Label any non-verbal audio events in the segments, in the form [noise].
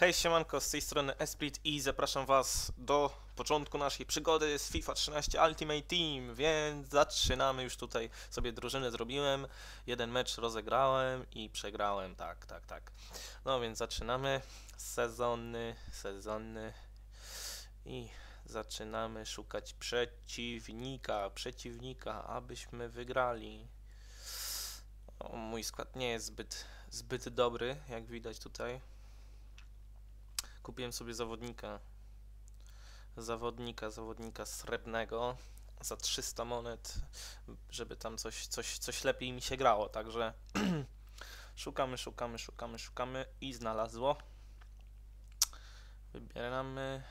Hej siemanko, z tej strony Esprit i zapraszam was do początku naszej przygody z FIFA 13 Ultimate Team, więc zaczynamy już tutaj sobie drużynę zrobiłem, jeden mecz rozegrałem i przegrałem, tak, tak, tak. No więc zaczynamy, sezonny, sezonny i zaczynamy szukać przeciwnika, przeciwnika, abyśmy wygrali. O, mój skład nie jest zbyt, zbyt dobry, jak widać tutaj. Kupiłem sobie zawodnika. Zawodnika, zawodnika srebrnego za 300 monet, żeby tam coś, coś, coś lepiej mi się grało. Także [clears throat] szukamy, szukamy, szukamy, szukamy i znalazło. Wybieramy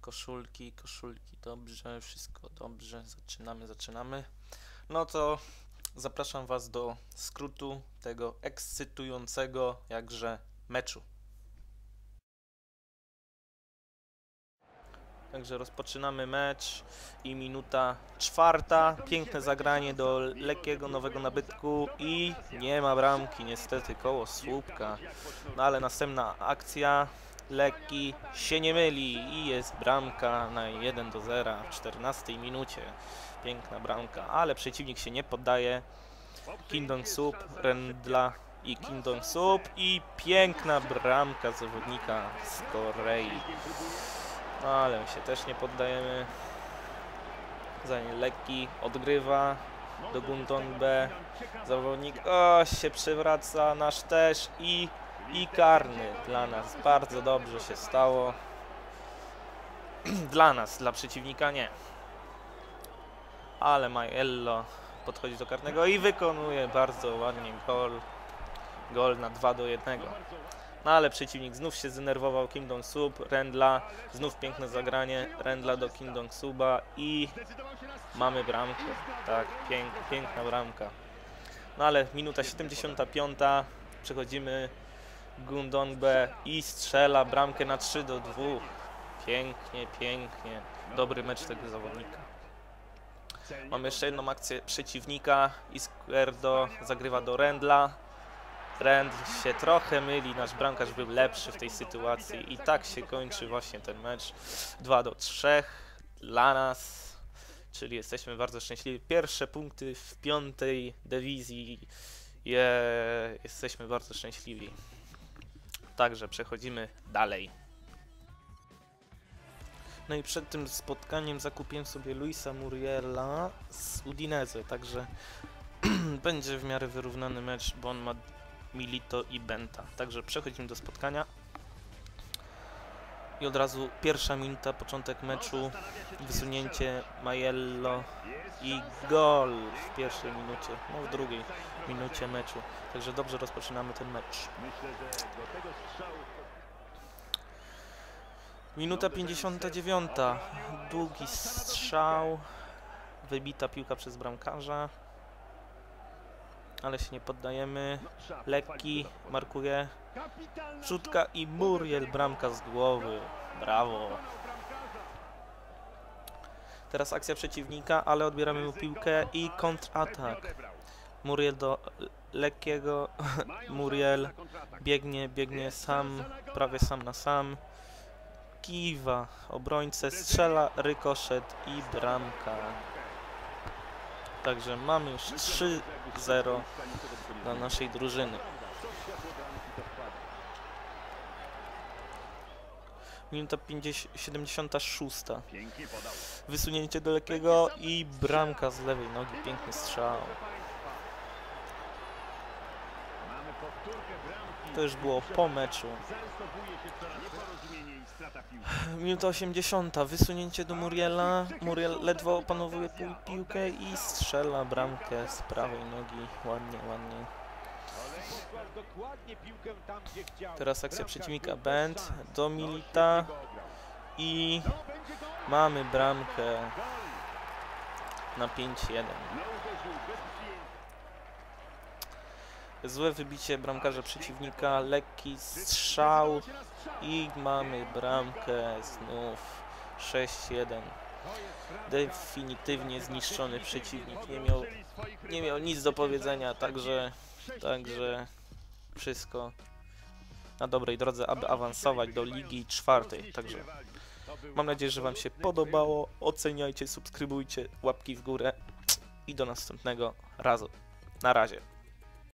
koszulki, koszulki, dobrze, wszystko dobrze. Zaczynamy, zaczynamy. No to zapraszam Was do skrótu tego ekscytującego jakże meczu. Także rozpoczynamy mecz i minuta czwarta. Piękne zagranie do lekkiego nowego nabytku i nie ma bramki niestety koło słupka. No ale następna akcja. Lekki się nie myli i jest bramka na 1 do 0 w 14 minucie. Piękna bramka, ale przeciwnik się nie poddaje. Kingdom Soup, Rendla i Kingdom Soup i piękna bramka zawodnika z Korei. Ale my się też nie poddajemy. Zanim lekki odgrywa do Gunton B. Zawodnik o, się przewraca, nasz też i, i karny dla nas. Bardzo dobrze się stało. [clears throat] dla nas, dla przeciwnika nie. Ale Majello podchodzi do karnego i wykonuje bardzo ładnie gol. Gol na 2 do 1. No ale przeciwnik znów się zdenerwował, Kingdom Sub, Rendla, znów piękne zagranie, Rendla do Kingdom Suba i mamy bramkę, tak, pięk, piękna bramka. No ale minuta 75, przechodzimy Gundongbe i strzela bramkę na 3 do 2. Pięknie, pięknie, dobry mecz tego zawodnika. Mamy jeszcze jedną akcję przeciwnika, Isquerdo zagrywa do Rendla, Trend się trochę myli, nasz bramkarz był lepszy w tej sytuacji i tak się kończy właśnie ten mecz 2 do 3 dla nas, czyli jesteśmy bardzo szczęśliwi. Pierwsze punkty w piątej dywizji, je, jesteśmy bardzo szczęśliwi. Także przechodzimy dalej. No i przed tym spotkaniem zakupiłem sobie Luisa Muriela z Udinese, także [clears throat] będzie w miarę wyrównany mecz, bo on ma Milito i Benta. Także przechodzimy do spotkania. I od razu pierwsza minuta, początek meczu, wysunięcie Majello i gol w pierwszej minucie, no w drugiej minucie meczu. Także dobrze rozpoczynamy ten mecz. Minuta 59. Długi strzał. Wybita piłka przez bramkarza ale się nie poddajemy. Lekki, markuje. Wrzutka i Muriel, bramka z głowy. Brawo. Teraz akcja przeciwnika, ale odbieramy mu piłkę i kontratak. Muriel do lekkiego. [laughs] Muriel biegnie, biegnie sam, prawie sam na sam. Kiwa, obrońcę, strzela, rykoszet i bramka. Także mamy już 3-0 dla naszej drużyny. Minuta 50, 76. Wysunięcie do lekkiego i bramka z lewej nogi. Piękny strzał. To już było po meczu. Minuta 80. Wysunięcie do Muriela. Muriel ledwo opanowuje pi piłkę i strzela bramkę z prawej nogi. Ładnie, ładnie. Teraz akcja przeciwnika Bend do Milita i mamy bramkę na 5-1. Złe wybicie bramkarza przeciwnika, lekki strzał i mamy bramkę znów 6-1. Definitywnie zniszczony przeciwnik, nie miał, nie miał nic do powiedzenia, także, także wszystko, na dobrej drodze, aby awansować do Ligi Czwartej. Także mam nadzieję, że Wam się podobało. Oceniajcie, subskrybujcie, łapki w górę i do następnego razu. Na razie.